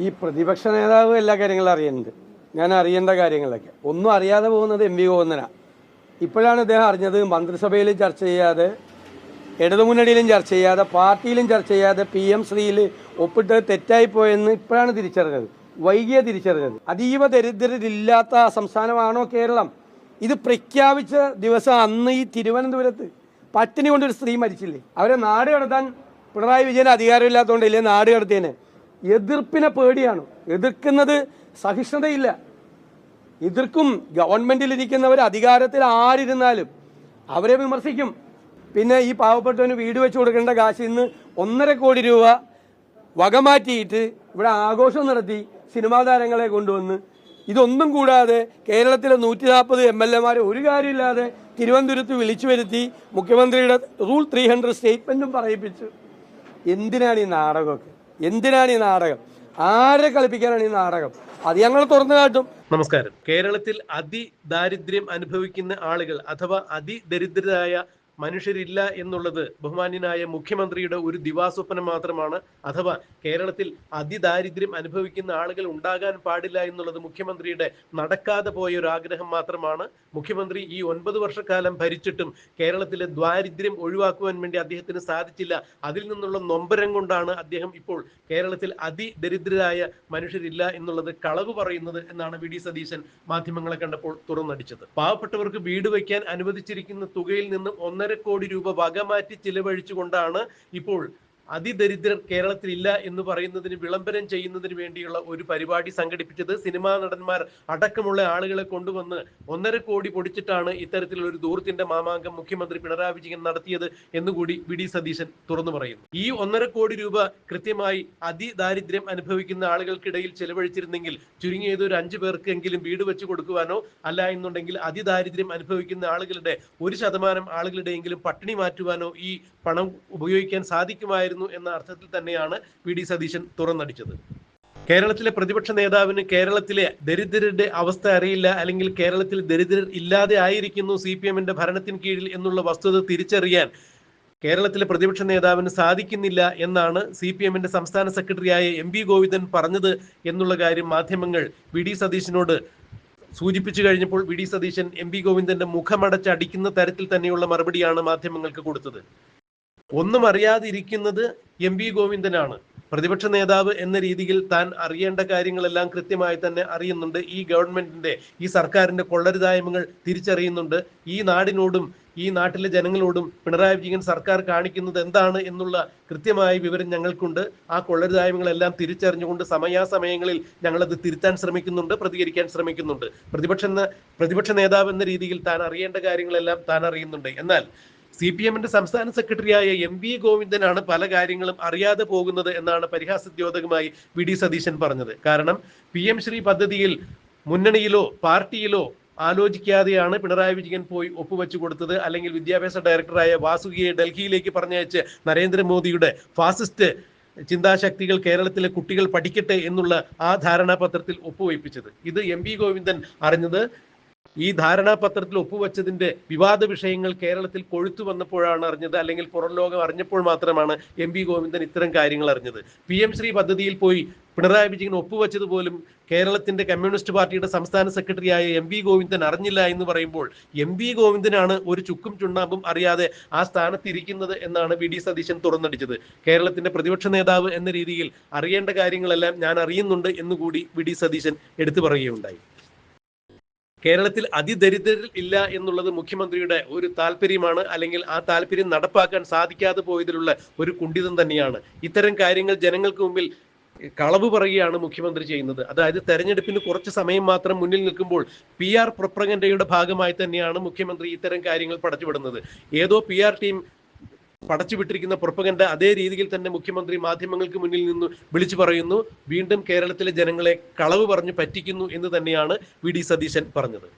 ഈ പ്രതിപക്ഷ നേതാവ് എല്ലാ കാര്യങ്ങളും അറിയുന്നുണ്ട്. ഞാൻ അറിയേണ്ട കാര്യങ്ങളൊക്കെ. ഒന്നും അറിയാതെ പോകുന്നത് എം വി ഗോവിന്ദനാണ് ഇപ്പോഴാണ് ഇദ്ദേഹം അറിഞ്ഞത് മന്ത്രിസഭയിലും ചർച്ച ചെയ്യാതെ ഇടതുമുന്നണിയിലും ചർച്ച ചെയ്യാതെ പാർട്ടിയിലും ചർച്ച ചെയ്യാതെ പി എം ശ്രീയിൽ ഒപ്പിട്ട് തെറ്റായിപ്പോയെന്ന് ഇപ്പോഴാണ് തിരിച്ചറിഞ്ഞത്. വൈകിയ തിരിച്ചറിഞ്ഞത്. അതീവ ദരിദ്രരില്ലാത്ത സംസ്ഥാനമാണോ കേരളം? ഇത് പ്രഖ്യാപിച്ച ദിവസം അന്ന് ഈ തിരുവനന്തപുരത്ത് പട്ടിണി കൊണ്ടൊരു സ്ത്രീ മരിച്ചില്ലേ? അവരെ നാട് കടത്താൻ പിണറായി വിജയൻ അധികാരമില്ലാത്തതുകൊണ്ടില്ലേ നാട് കടത്തിയതിന് എതിർപ്പിനെ പേടിയാണ്. എതിർക്കുന്നത് സഹിഷ്ണുതയില്ല. എതിർക്കും ഗവൺമെന്റിൽ ഇരിക്കുന്നവർ അധികാരത്തിൽ ആരിരുന്നാലും അവരെ വിമർശിക്കും. പിന്നെ ഈ പാവപ്പെട്ടവന് വീട് വെച്ച് കൊടുക്കേണ്ട കാശ് ഇന്ന് ഒന്നര കോടി രൂപ വകമാറ്റിയിട്ട് ഇവിടെ ആഘോഷം നടത്തി സിനിമാ താരങ്ങളെ കൊണ്ടുവന്ന്. ഇതൊന്നും കൂടാതെ കേരളത്തിലെ നൂറ്റി നാൽപ്പത് എം എൽ എമാരെ ഒരു കാര്യമില്ലാതെ തിരുവനന്തപുരത്ത് വിളിച്ചു വരുത്തി മുഖ്യമന്ത്രിയുടെ റൂൾ ത്രീ ഹൺഡ്രഡ് സ്റ്റേറ്റ്മെന്റും പറയിപ്പിച്ചു. എന്തിനാണ് ഈ നാടകമൊക്കെ? എന്തിനാണ് ഈ നാടകം? ആരെ കളിപ്പിക്കാനാണ് ഈ നാടകം? അത് ഞങ്ങൾ തുറന്നു കാട്ടും. നമസ്കാരം. കേരളത്തിൽ അതിദാരിദ്ര്യം അനുഭവിക്കുന്ന ആളുകൾ അഥവാ അതിദരിദ്രരായ മനുഷ്യരില്ല എന്നുള്ളത് ബഹുമാന്യനായ മുഖ്യമന്ത്രിയുടെ ഒരു ദിവാസ്വപ്നം മാത്രമാണ്. അഥവാ കേരളത്തിൽ അതിദാരിദ്ര്യം അനുഭവിക്കുന്ന ആളുകൾ ഉണ്ടാകാൻ പാടില്ല എന്നുള്ളത് മുഖ്യമന്ത്രിയുടെ നടക്കാതെ പോയ ഒരു ആഗ്രഹം മാത്രമാണ്. മുഖ്യമന്ത്രി ഈ ഒൻപത് വർഷക്കാലം ഭരിച്ചിട്ടും കേരളത്തിലെ ദാരിദ്ര്യം ഒഴിവാക്കുവാൻ വേണ്ടി അദ്ദേഹത്തിന് സാധിച്ചില്ല. അതിൽ നിന്നുള്ള നൊമ്പരം കൊണ്ടാണ് അദ്ദേഹം ഇപ്പോൾ കേരളത്തിൽ അതിദരിദ്രരായ മനുഷ്യരില്ല എന്നുള്ളത് കളവ് പറയുന്നത് എന്നാണ് വി ഡി സതീശൻ മാധ്യമങ്ങളെ കണ്ടപ്പോൾ തുറന്നടിച്ചത്. പാവപ്പെട്ടവർക്ക് വീട് വയ്ക്കാൻ അനുവദിച്ചിരിക്കുന്ന തുകയിൽ നിന്നും ഒന്നര കോടി രൂപ വകമാറ്റി ചിലവഴിച്ചുകൊണ്ടാണ് ഇപ്പോൾ അതിദരിദ്രർ കേരളത്തിൽ ഇല്ല എന്ന് പറയുന്നതിന് വിളംബരം ചെയ്യുന്നതിന് വേണ്ടിയുള്ള ഒരു പരിപാടി സംഘടിപ്പിച്ചത് സിനിമാ നടന്മാർ അടക്കമുള്ള ആളുകളെ കൊണ്ടുവന്ന് ഒന്നര കോടി പൊടിച്ചിട്ടാണ് ഇത്തരത്തിലുള്ള ഒരു ദൂർത്തിന്റെ മാമാങ്കം മുഖ്യമന്ത്രി പിണറായി വിജയൻ നടത്തിയത് എന്നുകൂടി വി ഡി സതീശൻ തുറന്നു പറയുന്നു. ഈ ഒന്നര കോടി രൂപ കൃത്യമായി അതിദാരിദ്ര്യം അനുഭവിക്കുന്ന ആളുകൾക്കിടയിൽ ചെലവഴിച്ചിരുന്നെങ്കിൽ ചുരുങ്ങിയത് ഒരു അഞ്ചു പേർക്കെങ്കിലും വീട് വെച്ച് കൊടുക്കുവാനോ അല്ല എന്നുണ്ടെങ്കിൽ അതിദാരിദ്ര്യം അനുഭവിക്കുന്ന ആളുകളുടെ ഒരു ശതമാനം ആളുകളുടെയെങ്കിലും പട്ടിണി മാറ്റുവാനോ ഈ പണം ഉപയോഗിക്കാൻ സാധിക്കുമായിരുന്നു എന്ന അർത്ഥത്തിൽ തന്നെയാണ് വി ഡി സതീശൻ തുറന്നടിച്ചത്. കേരളത്തിലെ പ്രതിപക്ഷ നേതാവിന് കേരളത്തിലെ ദരിദ്രരുടെ അവസ്ഥ അറിയില്ല അല്ലെങ്കിൽ കേരളത്തിൽ ദരിദ്രർ ഇല്ലാതെ ആയിരിക്കുന്നു സി പി എമ്മിന്റെ ഭരണത്തിന് കീഴിൽ എന്നുള്ള വസ്തുത തിരിച്ചറിയാൻ കേരളത്തിലെ പ്രതിപക്ഷ നേതാവിന് സാധിക്കുന്നില്ല എന്നാണ് സി പി എമ്മിന്റെ സംസ്ഥാന സെക്രട്ടറിയായ എം വി ഗോവിന്ദൻ പറഞ്ഞത് എന്നുള്ള കാര്യം മാധ്യമങ്ങൾ വി ഡി സതീശനോട് സൂചിപ്പിച്ചു കഴിഞ്ഞപ്പോൾ V D Satheesan M V ഗോവിന്ദന്റെ മുഖമടച്ചടിക്കുന്ന തരത്തിൽ തന്നെയുള്ള മറുപടിയാണ് മാധ്യമങ്ങൾക്ക് കൊടുത്തത്. ഒന്നും അറിയാതിരിക്കുന്നത് എം വി ഗോവിന്ദനാണ്. പ്രതിപക്ഷ നേതാവ് എന്ന രീതിയിൽ താൻ അറിയേണ്ട കാര്യങ്ങളെല്ലാം കൃത്യമായി തന്നെ അറിയുന്നുണ്ട്. ഈ ഗവൺമെന്റിന്റെ ഈ സർക്കാരിന്റെ കൊള്ളരുതായ്മകൾ തിരിച്ചറിയുന്നുണ്ട്. ഈ നാടിനോടും ഈ നാട്ടിലെ ജനങ്ങളോടും പിണറായി വിജയൻ സർക്കാർ കാണിക്കുന്നത് എന്താണ് എന്നുള്ള കൃത്യമായ വിവരം ഞങ്ങൾക്കുണ്ട്. ആ കൊള്ളരുതായ്മകളെല്ലാം തിരിച്ചറിഞ്ഞുകൊണ്ട് സമയാസമയങ്ങളിൽ ഞങ്ങളത് തിരുത്താൻ ശ്രമിക്കുന്നുണ്ട് പ്രതികരിക്കാൻ ശ്രമിക്കുന്നുണ്ട്. പ്രതിപക്ഷ പ്രതിപക്ഷ നേതാവ് എന്ന രീതിയിൽ താൻ അറിയേണ്ട കാര്യങ്ങളെല്ലാം താൻ അറിയുന്നുണ്ട്. എന്നാൽ സി പി എമ്മിന്റെ സംസ്ഥാന സെക്രട്ടറിയായ എം വി ഗോവിന്ദനാണ് പല കാര്യങ്ങളും അറിയാതെ പോകുന്നത് എന്നാണ് പരിഹാസദ്യോതകമായി വി ഡി സതീശൻ പറഞ്ഞത്. കാരണം പി എം ശ്രീ പദ്ധതിയിൽ മുന്നണിയിലോ പാർട്ടിയിലോ ആലോചിക്കാതെയാണ് പിണറായി വിജയൻ പോയി ഒപ്പുവെച്ചു കൊടുത്തത്. അല്ലെങ്കിൽ വിദ്യാഭ്യാസ ഡയറക്ടറായ വാസുകിയെ ഡൽഹിയിലേക്ക് പറഞ്ഞയച്ച് നരേന്ദ്രമോദിയുടെ ഫാസിസ്റ്റ് ചിന്താശക്തികൾ കേരളത്തിലെ കുട്ടികൾ പഠിക്കട്ടെ എന്നുള്ള ആ ധാരണാപത്രത്തിൽ ഒപ്പുവയ്പ്പിച്ചത് ഇത് എം വി ഗോവിന്ദൻ അറിഞ്ഞത്. ഈ ധാരണാപത്രത്തിൽ ഒപ്പുവെച്ചതിന്റെ വിവാദ വിഷയങ്ങൾ കേരളത്തിൽ കൊഴുത്തു വന്നപ്പോഴാണ് അറിഞ്ഞത് അല്ലെങ്കിൽ പുറം ലോകം അറിഞ്ഞപ്പോൾ മാത്രമാണ് എം വി ഗോവിന്ദൻ ഇത്തരം കാര്യങ്ങൾ അറിഞ്ഞത്. പി എം ശ്രീ പദ്ധതിയിൽ പോയി പിണറായി വിജയൻ ഒപ്പുവെച്ചത് പോലും കേരളത്തിന്റെ കമ്മ്യൂണിസ്റ്റ് പാർട്ടിയുടെ സംസ്ഥാന സെക്രട്ടറിയായ എം വി ഗോവിന്ദൻ അറിഞ്ഞില്ല എന്ന് പറയുമ്പോൾ എം വി ഗോവിന്ദനാണ് ഒരു ചുക്കും ചുണ്ണാമ്പും അറിയാതെ ആ സ്ഥാനത്ത് ഇരിക്കുന്നത് എന്നാണ് വി ഡി സതീശൻ തുറന്നടിച്ചത്. കേരളത്തിന്റെ പ്രതിപക്ഷ നേതാവ് എന്ന രീതിയിൽ അറിയേണ്ട കാര്യങ്ങളെല്ലാം ഞാൻ അറിയുന്നുണ്ട് എന്നുകൂടി വി ഡി സതീശൻ എടുത്തു പറയുകയുണ്ടായി. കേരളത്തിൽ അതിദരിദ്രരിൽ ഇല്ല എന്നുള്ളത് മുഖ്യമന്ത്രിയുടെ ഒരു താല്പര്യമാണ്. അല്ലെങ്കിൽ ആ താല്പര്യം നടപ്പാക്കാൻ സാധിക്കാതെ പോയതിലുള്ള ഒരു കുണ്ഠിതം തന്നെയാണ്. ഇത്തരം കാര്യങ്ങൾ ജനങ്ങൾക്ക് മുമ്പിൽ കളവ് പറയുകയാണ് മുഖ്യമന്ത്രി ചെയ്യുന്നത്. അതായത് തെരഞ്ഞെടുപ്പിന് കുറച്ച് സമയം മാത്രം മുന്നിൽ നിൽക്കുമ്പോൾ പി ആർ പ്രൊപ്പഗൻഡയുടെ ഭാഗമായി തന്നെയാണ് മുഖ്യമന്ത്രി ഇത്തരം കാര്യങ്ങൾ പടച്ചുവിടുന്നത്. ഏതോ പി ആർ ടീം പടച്ചുവിട്ടിരിക്കുന്ന പ്രൊപ്പഗൻഡ അതേ രീതിയിൽ തന്നെ മുഖ്യമന്ത്രി മാധ്യമങ്ങൾക്ക് മുന്നിൽ നിന്ന് വിളിച്ചു പറയുന്നു. വീണ്ടും കേരളത്തിലെ ജനങ്ങളെ കളവ് പറഞ്ഞു പറ്റിക്കുന്നു എന്ന് തന്നെയാണ് വി ഡി സതീശൻ പറഞ്ഞത്.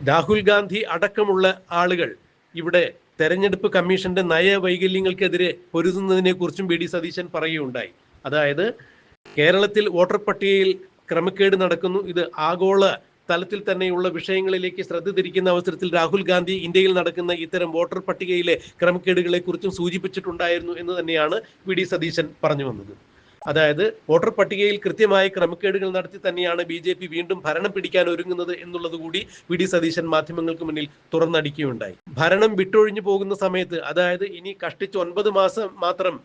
രാഹുൽ ഗാന്ധി അടക്കമുള്ള ആളുകൾ ഇവിടെ തെരഞ്ഞെടുപ്പ് കമ്മീഷന്റെ നയവൈകല്യങ്ങൾക്കെതിരെ പൊരുതുന്നതിനെ കുറിച്ചും വി ഡി സതീശൻ പറയുകയുണ്ടായി. അതായത് കേരളത്തിൽ വോട്ടർ പട്ടികയിൽ ക്രമക്കേട് നടക്കുന്നു. ഇത് ആഗോള തലത്തിൽ തന്നെയുള്ള വിഷയങ്ങളിലേക്ക് ശ്രദ്ധ തിരിക്കുന്ന അവസരത്തിൽ രാഹുൽ ഗാന്ധി ഇന്ത്യയിൽ നടക്കുന്ന ഇത്തരം വോട്ടർ പട്ടികയിലെ ക്രമക്കേടുകളെ കുറിച്ചും സൂചിപ്പിച്ചിട്ടുണ്ടായിരുന്നു എന്ന് തന്നെയാണ് വി ഡി സതീശൻ പറഞ്ഞു വന്നത്. അതായത് വോട്ടർ പട്ടികയിൽ കൃത്യമായി ക്രമക്കേടുകൾ നടത്തി തന്നെയാണ് ബി ജെ പി വീണ്ടും ഭരണം പിടിക്കാൻ ഒരുങ്ങുന്നത് എന്നുള്ളത് കൂടി വി ഡി സതീശൻ മാധ്യമങ്ങൾക്ക് മുന്നിൽ തുറന്നടിക്കുകയുണ്ടായി. ഭരണം വിട്ടൊഴിഞ്ഞു പോകുന്ന സമയത്ത് അതായത് ഇനി കഷ്ടിച്ച് ഒൻപത് മാസം മാത്രം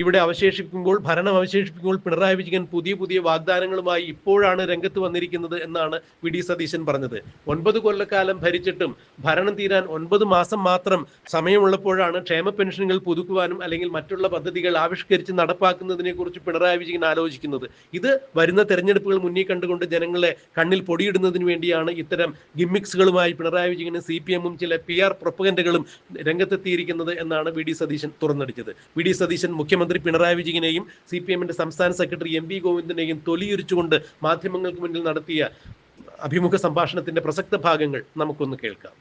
ഇവിടെ അവശേഷിപ്പിക്കുമ്പോൾ ഭരണം അവശേഷിപ്പിക്കുമ്പോൾ പിണറായി വിജയൻ പുതിയ പുതിയ വാഗ്ദാനങ്ങളുമായി ഇപ്പോഴാണ് രംഗത്ത് വന്നിരിക്കുന്നത് എന്നാണ് വി ഡി സതീശൻ പറഞ്ഞത്. ഒൻപത് കൊല്ലക്കാലം ഭരിച്ചിട്ടും ഭരണം തീരാൻ ഒൻപത് മാസം മാത്രം സമയമുള്ളപ്പോഴാണ് ക്ഷേമ പെൻഷനുകൾ പുതുക്കുവാനും അല്ലെങ്കിൽ മറ്റുള്ള പദ്ധതികൾ ആവിഷ്കരിച്ച് നടപ്പാക്കുന്നതിനെ കുറിച്ച് പിണറായി വിജയൻ ആലോചിക്കുന്നത്. ഇത് വരുന്ന തെരഞ്ഞെടുപ്പുകൾ മുന്നിൽ കണ്ടുകൊണ്ട് ജനങ്ങളെ കണ്ണിൽ പൊടിയിടുന്നതിന് വേണ്ടിയാണ് ഇത്തരം ഗിമ്മിക്സുകളുമായി പിണറായി വിജയനും സി പി എമ്മും ചില പി ആർ പ്രൊപ്പഗൻഡകളും രംഗത്തെത്തിയിരിക്കുന്നത് എന്നാണ് വി ഡി സതീശൻ തുറന്നടിച്ചത്. വി ഡി സതീശൻ മുഖ്യമന്ത്രി പിണറായി വിജയനെയും സി പി എമ്മിന്റെ സംസ്ഥാന സെക്രട്ടറി എം വി ഗോവിന്ദനെയും തൊലിയുരിച്ചുകൊണ്ട് മാധ്യമങ്ങൾക്ക് മുന്നിൽ നടത്തിയ അഭിമുഖ സംഭാഷണത്തിന്റെ പ്രസക്ത ഭാഗങ്ങൾ നമുക്കൊന്ന് കേൾക്കാം.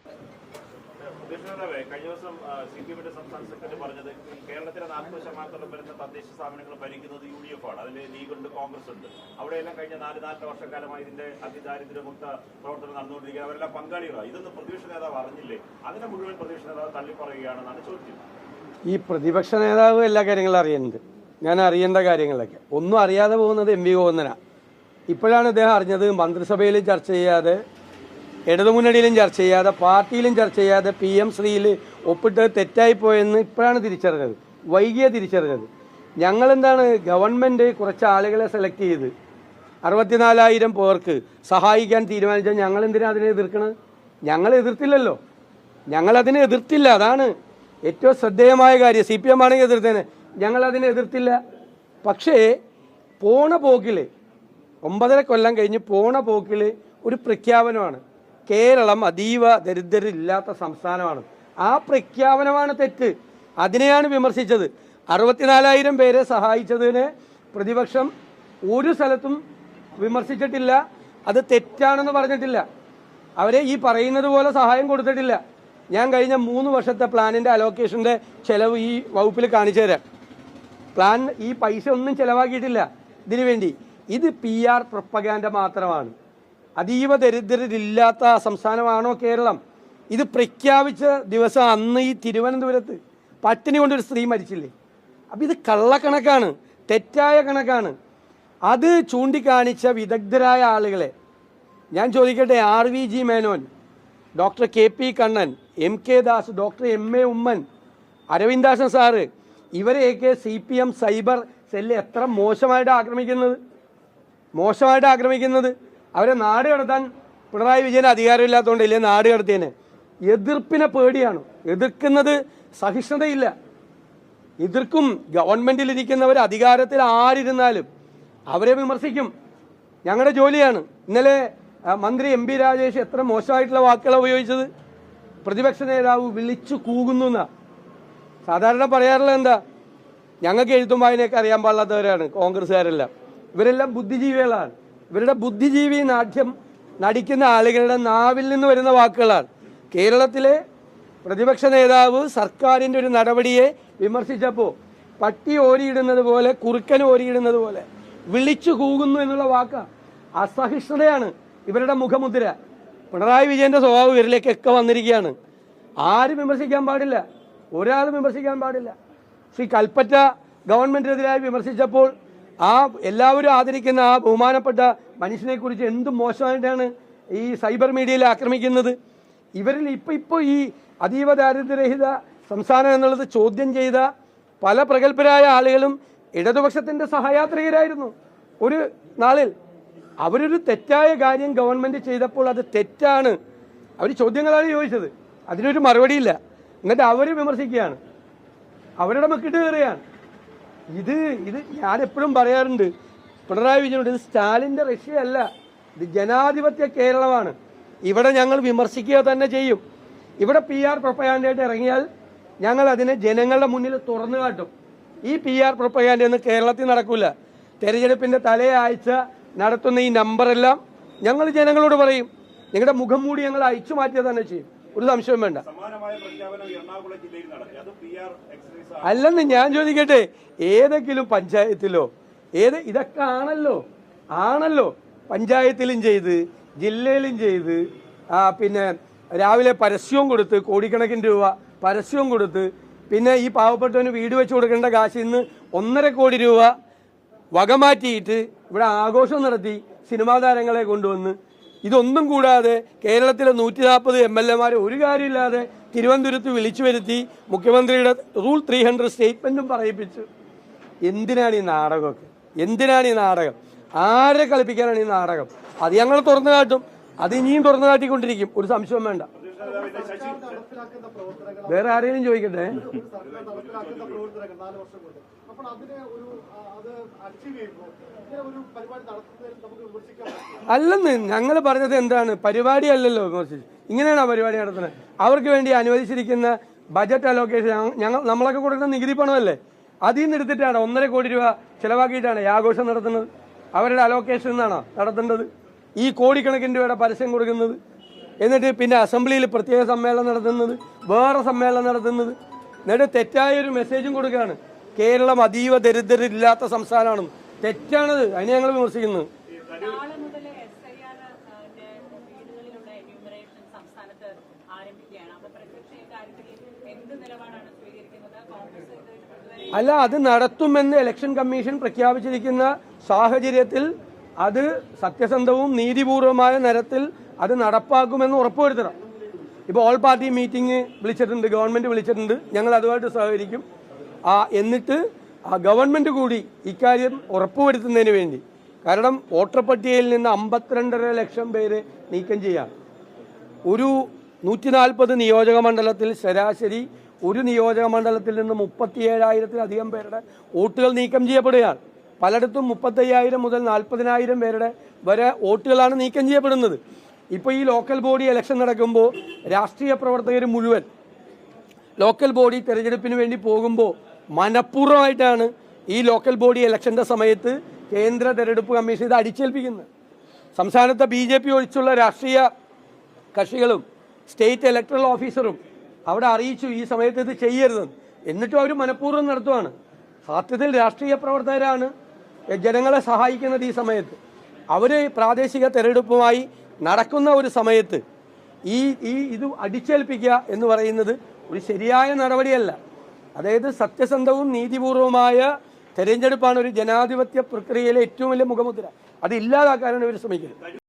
കഴിഞ്ഞ ദിവസം സി പി എമ്മിന്റെ സംസ്ഥാന സെക്രട്ടറി പറഞ്ഞത് കേരളത്തിലെ നാൽപ്പത് ശതമാനത്തോളം വരുന്ന തദ്ദേശ സ്ഥാപനങ്ങൾ ഭരിക്കുന്നത് യു ഡി എഫ് ആണ്. അതിൽ ലീഗ് ഉണ്ട് കോൺഗ്രസ് ഉണ്ട്. അവിടെയെല്ലാം കഴിഞ്ഞ നാല് നാല് വർഷക്കാലമായി ഇതിന്റെ അതിദാരിദ്ര്യമുക്ത പ്രവർത്തനം നടന്നുകൊണ്ടിരിക്കുക അവരെല്ലാം പങ്കാളികളാണ്. ഇതൊന്നും പ്രതിപക്ഷ നേതാവ് അറിഞ്ഞില്ലേ? അതിനെ മുഴുവൻ പ്രതിപക്ഷ നേതാവ് തള്ളിപ്പറയുകയാണെന്നാണ് ചോദ്യം. ഈ പ്രതിപക്ഷ നേതാവ് എല്ലാ കാര്യങ്ങളും അറിയുന്നുണ്ട്. ഞാൻ അറിയേണ്ട കാര്യങ്ങളൊക്കെ. ഒന്നും അറിയാതെ പോകുന്നത് എം വി ഗോവിന്ദനാ. ഇപ്പോഴാണ് ഇദ്ദേഹം അറിഞ്ഞത് മന്ത്രിസഭയിലും ചർച്ച ചെയ്യാതെ ഇടതുമുന്നണിയിലും ചർച്ച ചെയ്യാതെ പാർട്ടിയിലും ചർച്ച ചെയ്യാതെ പി എം ശ്രീയിൽ ഒപ്പിട്ട് തെറ്റായിപ്പോയെന്ന് ഇപ്പോഴാണ് തിരിച്ചറിഞ്ഞത്. വൈകിയ തിരിച്ചറിഞ്ഞത്. ഞങ്ങളെന്താണ് ഗവൺമെന്റ് കുറച്ച് ആളുകളെ സെലക്ട് ചെയ്ത് അറുപത്തിനാലായിരം പേർക്ക് സഹായിക്കാൻ തീരുമാനിച്ചാൽ ഞങ്ങൾ എന്തിനാണ് അതിനെ എതിർക്കണത്? ഞങ്ങൾ എതിർത്തില്ലല്ലോ. ഞങ്ങളതിനെ എതിർത്തില്ല അതാണ്. ഏറ്റവും ശ്രദ്ധേയമായ കാര്യം സി പി എം ആണെങ്കിൽ എതിർത്തേനെ. ഞങ്ങൾ അതിനെ എതിർത്തില്ല. പക്ഷേ പോണ പോക്കിൽ ഒമ്പതര കൊല്ലം കഴിഞ്ഞ് പോണ പോക്കിൽ ഒരു പ്രഖ്യാപനമാണ്. കേരളം അതീവ ദരിദ്രരില്ലാത്ത സംസ്ഥാനമാണ്. ആ പ്രഖ്യാപനമാണ് തെറ്റ്. അതിനെയാണ് വിമർശിച്ചത്. അറുപത്തിനാലായിരം പേരെ സഹായിച്ചതിനെ പ്രതിപക്ഷം ഒരു സ്ഥലത്തും വിമർശിച്ചിട്ടില്ല. അത് തെറ്റാണെന്ന് പറഞ്ഞിട്ടില്ല. അവരെ ഈ പറയുന്നത് പോലെ സഹായം കൊടുത്തിട്ടില്ല. ഞാൻ കഴിഞ്ഞ മൂന്ന് വർഷത്തെ പ്ലാനിന്റെ അലോക്കേഷന്റെ ചിലവ് ഈ വകുപ്പിൽ കാണിച്ചു തരാം. പ്ലാൻ ഈ പൈസ ഒന്നും ചിലവാക്കിയിട്ടില്ല. ഇതിനു വേണ്ടി ഇത് പി ആർ പ്രൊപ്പഗാൻഡ മാത്രമാണ്. അതീവ ദരിദ്രരില്ലാത്ത സംസ്ഥാനമാണോ കേരളം? ഇത് പ്രഖ്യാപിച്ച ദിവസം അന്ന് ഈ തിരുവനന്തപുരത്ത് പട്ടിണി കൊണ്ടൊരു സ്ത്രീ മരിച്ചില്ലേ? അപ്പം ഇത് കള്ളക്കണക്കാണ് തെറ്റായ കണക്കാണ്. അത് ചൂണ്ടിക്കാണിച്ച വിദഗ്ധരായ ആളുകളെ ഞാൻ ചോദിക്കട്ടെ R V G Menon doctor K P Kannan M K Das doctor M A Oommen Aravindasan sir ഇവരെയൊക്കെ C P M cyber cell എത്ര മോശമായിട്ട് ആക്രമിക്കുന്നത്? മോശമായിട്ട് ആക്രമിക്കുന്നത്? അവരെ നാട് കടത്താൻ പിണറായി വിജയൻ അധികാരമില്ലാത്തതുകൊണ്ട് ഇല്ലേ നാട് കടത്തിയതിന് എതിർപ്പിനെ പേടിയാണ്. എതിർക്കുന്നത് സഹിഷ്ണുതയില്ല. എതിർക്കും ഗവൺമെന്റിലിരിക്കുന്നവർ അധികാരത്തിൽ ആരിരുന്നാലും അവരെ വിമർശിക്കും. ഞങ്ങളുടെ ജോലിയാണ്. ഇന്നലെ മന്ത്രി എം പി രാജേഷ് എത്ര മോശമായിട്ടുള്ള വാക്കുകളാണ് ഉപയോഗിച്ചത്? പ്രതിപക്ഷ നേതാവ് വിളിച്ചു കൂകുന്നു എന്നാ. സാധാരണ പറയാറുള്ളത് എന്താ? ഞങ്ങൾക്ക് എഴുത്തും വായനയൊക്കെ അറിയാൻ പാടില്ലാത്തവരാണ് കോൺഗ്രസ്സുകാരെല്ലാം. ഇവരെല്ലാം ബുദ്ധിജീവികളാണ്. ഇവരുടെ ബുദ്ധിജീവി നാട്യം നടിക്കുന്ന ആളുകളുടെ നാവിൽ നിന്ന് വരുന്ന വാക്കുകളാണ്. കേരളത്തിലെ പ്രതിപക്ഷ നേതാവ് സർക്കാരിന്റെ ഒരു നടപടിയെ വിമർശിച്ചപ്പോൾ പട്ടി ഓരിയിടുന്നത് പോലെ കുറുക്കൻ ഓരിയിടുന്നത് പോലെ വിളിച്ചു കൂകുന്നു എന്നുള്ള വാക്കാണ് അസഹിഷ്ണുതയാണ്. ഇവരുടെ മുഖമുദ്ര. പിണറായി വിജയന്റെ സ്വഭാവം ഇവരിലേക്കൊക്കെ വന്നിരിക്കുകയാണ്. ആരും വിമർശിക്കാൻ പാടില്ല. ഒരാൾ വിമർശിക്കാൻ പാടില്ല. ശ്രീ കൽപ്പറ്റ ഗവൺമെന്റിനെതിരായി വിമർശിച്ചപ്പോൾ ആ എല്ലാവരും ആദരിക്കുന്ന ആ ബഹുമാനപ്പെട്ട മനുഷ്യനെ കുറിച്ച് എന്ത് മോശമായിട്ടാണ് ഈ സൈബർ മീഡിയയിൽ ആക്രമിക്കുന്നത്? ഇവരിൽ ഇപ്പൊ ഇപ്പോൾ ഈ അതീവ ദാരിദ്ര്യരഹിത സംസ്ഥാനം എന്നുള്ളത് ചോദ്യം ചെയ്ത പല പ്രഗത്ഭരായ ആളുകളും ഇടതുപക്ഷത്തിന്റെ സഹയാത്രികരായിരുന്നു. ഒരു നാളിൽ അവരൊരു തെറ്റായ കാര്യം ഗവൺമെന്റ് ചെയ്തപ്പോൾ അത് തെറ്റാണ്. അവർ ചോദ്യങ്ങളാണ് ചോദിച്ചത്. അതിനൊരു മറുപടിയില്ല. എന്നിട്ട് അവർ വിമർശിക്കുകയാണ്. അവരുടെ മക്കിട്ട് കയറുകയാണ്. ഇത് ഇത് ഞാൻ എപ്പോഴും പറയാറുണ്ട്. പിണറായി വിജയനോട് ഇത് സ്റ്റാലിന്റെ റഷ്യ അല്ല ഇത് ജനാധിപത്യ കേരളമാണ്. ഇവിടെ ഞങ്ങൾ വിമർശിക്കുക തന്നെ ചെയ്യും. ഇവിടെ പി ആർ പ്രൊപ്പയാൻഡായിട്ട് ഇറങ്ങിയാൽ ഞങ്ങൾ അതിനെ ജനങ്ങളുടെ മുന്നിൽ തുറന്നു കാട്ടും. ഈ പി ആർ പ്രൊപ്പയാൻഡ ഒന്നും കേരളത്തിൽ നടക്കില്ല തെരഞ്ഞെടുപ്പിന്റെ തലയാഴ്ച നടത്തുന്ന ഈ നമ്പറെല്ലാം ഞങ്ങൾ ജനങ്ങളോട് പറയും. നിങ്ങളുടെ മുഖം മൂടി ഞങ്ങൾ അയച്ചു മാറ്റുക തന്നെ ചെയ്യും. ഒരു സംശയവും വേണ്ട. അല്ലെന്ന് ഞാൻ ചോദിക്കട്ടെ ഏതെങ്കിലും പഞ്ചായത്തിലോ ഏത് ഇതൊക്കെ ആണല്ലോ ആണല്ലോ പഞ്ചായത്തിലും ചെയ്ത് ജില്ലയിലും ചെയ്ത് പിന്നെ രാവിലെ പരസ്യവും കൊടുത്ത് കോടിക്കണക്കിന് രൂപ പരസ്യവും കൊടുത്ത് പിന്നെ ഈ പാവപ്പെട്ടവന് വീട് വെച്ച് കൊടുക്കേണ്ട കാശിൽ നിന്ന് ഒന്നര കോടി രൂപ വകമാറ്റിയിട്ട് ഇവിടെ ആഘോഷം നടത്തി സിനിമാ താരങ്ങളെ കൊണ്ടുവന്ന് ഇതൊന്നും കൂടാതെ കേരളത്തിലെ നൂറ്റി നാൽപ്പത് എം എൽ എമാരെ ഒരു കാര്യമില്ലാതെ തിരുവനന്തപുരത്ത് വിളിച്ചു വരുത്തി മുഖ്യമന്ത്രിയുടെ റൂൾ ത്രീ ഹൺഡ്രഡ് സ്റ്റേറ്റ്മെന്റും പറയിപ്പിച്ചു. എന്തിനാണ് ഈ നാടകമൊക്കെ? എന്തിനാണ് ഈ നാടകം? ആരെ കളിപ്പിക്കാനാണ് ഈ നാടകം? അത് ഞങ്ങൾ തുറന്നു കാട്ടും. അത് ഇനിയും തുറന്നു കാട്ടിക്കൊണ്ടിരിക്കും. ഒരു സംശയം വേണ്ട. വേറെ ആരെങ്കിലും ചോദിക്കട്ടെ? ആ, അല്ലെന്ന് ഞങ്ങൾ പറഞ്ഞത് എന്താണ്? പരിപാടി അല്ലല്ലോ വിമർശിച്ചു ഇങ്ങനെയാണ് പരിപാടി നടത്തുന്നത്? അവർക്ക് വേണ്ടി അനുവദിച്ചിരിക്കുന്ന ബജറ്റ് അലോക്കേഷൻ ഞങ്ങൾ നമ്മളൊക്കെ കൊടുക്കുന്ന നികുതി പണമല്ലേ? അതിൽ നിന്ന് എടുത്തിട്ടാണ് ഒന്നര കോടി രൂപ ചിലവാക്കിയിട്ടാണ് ഈ ആഘോഷം നടത്തുന്നത്. അവരുടെ അലോക്കേഷൻ നിന്നാണോ നടത്തേണ്ടത്? ഈ കോടിക്കണക്കിന് രൂപയുടെ പരസ്യം കൊടുക്കുന്നത്? എന്നിട്ട് പിന്നെ അസംബ്ലിയിൽ പ്രത്യേക സമ്മേളനം നടത്തുന്നത് വേറെ സമ്മേളനം നടത്തുന്നത്. എന്നിട്ട് തെറ്റായ ഒരു മെസ്സേജും കൊടുക്കുകയാണ്. കേരളം അതീവ ദരിദ്രരില്ലാത്ത സംസ്ഥാനമാണ്. തെറ്റാണത്. അതിനെ ഞങ്ങൾ വിമർശിക്കുന്നത് അല്ല അത് നടത്തുമെന്ന് ഇലക്ഷൻ കമ്മീഷൻ പ്രഖ്യാപിച്ചിരിക്കുന്ന സാഹചര്യത്തിൽ അത് സത്യസന്ധവും നീതിപൂർവമായ നിരത്തിൽ അത് നടപ്പാക്കുമെന്ന് ഉറപ്പുവരുത്തണം. ഇപ്പോൾ ഓൾ പാർട്ടി മീറ്റിംഗ് വിളിച്ചിട്ടുണ്ട് ഗവൺമെന്റ് വിളിച്ചിട്ടുണ്ട്. ഞങ്ങൾ അതുമായിട്ട് സഹകരിക്കും. ആ എന്നിട്ട് ആ ഗവൺമെന്റ് കൂടി ഇക്കാര്യം ഉറപ്പുവരുത്തുന്നതിന് വേണ്ടി. കാരണം വോട്ടർ പട്ടികയിൽ നിന്ന് അമ്പത്തിരണ്ടര ലക്ഷം പേര് നീക്കം ചെയ്യാം ഒരു നൂറ്റി നാൽപ്പത് നിയോജക മണ്ഡലത്തിൽ ശരാശരി ഒരു നിയോജക മണ്ഡലത്തിൽ നിന്ന് മുപ്പത്തിയേഴായിരത്തിലധികം പേരുടെ വോട്ടുകൾ നീക്കം ചെയ്യപ്പെടുകയാണ്. പലയിടത്തും മുപ്പത്തയ്യായിരം മുതൽ നാൽപ്പതിനായിരം പേരുടെ വരെ വോട്ടുകളാണ് നീക്കം ചെയ്യപ്പെടുന്നത്. ഇപ്പോൾ ഈ ലോക്കൽ ബോഡി ഇലക്ഷൻ നടക്കുമ്പോൾ രാഷ്ട്രീയ പ്രവർത്തകർ മുഴുവൻ ലോക്കൽ ബോഡി തെരഞ്ഞെടുപ്പിന് വേണ്ടി പോകുമ്പോൾ മനഃപൂർവമായിട്ടാണ് ഈ ലോക്കൽ ബോഡി ഇലക്ഷന്റെ സമയത്ത് കേന്ദ്ര തെരഞ്ഞെടുപ്പ് കമ്മീഷൻ ഇത് അടിച്ചേൽപ്പിക്കുന്നത്. സംസ്ഥാനത്തെ ബി ജെ പി ഒഴിച്ചുള്ള രാഷ്ട്രീയ കക്ഷികളും സ്റ്റേറ്റ് ഇലക്ട്രൽ ഓഫീസറും അവിടെ അറിയിച്ചു ഈ സമയത്ത് ഇത് ചെയ്യരുതെന്ന് എന്നിട്ടും അവർ മനഃപൂർവം നടത്തുവാണ്. സത്യത്തിൽ രാഷ്ട്രീയ പ്രവർത്തകരാണ് ജനങ്ങളെ സഹായിക്കുന്നത് ഈ സമയത്ത്. അവർ പ്രാദേശിക തെരഞ്ഞെടുപ്പുമായി നടക്കുന്ന ഒരു സമയത്ത് ഈ ഈ ഇത് അടിച്ചേൽപ്പിക്കുക എന്ന് പറയുന്നത് ഒരു ശരിയായ നടപടിയല്ല. അതായത് സത്യസന്ധവും നീതിപൂർവമായ തെരഞ്ഞെടുപ്പാണ് ഒരു ജനാധിപത്യ പ്രക്രിയയിലെ ഏറ്റവും വലിയ മുഖമുദ്ര. അത് ഇല്ലാതാക്കാനാണ് ഇവർ ശ്രമിക്കുന്നത്.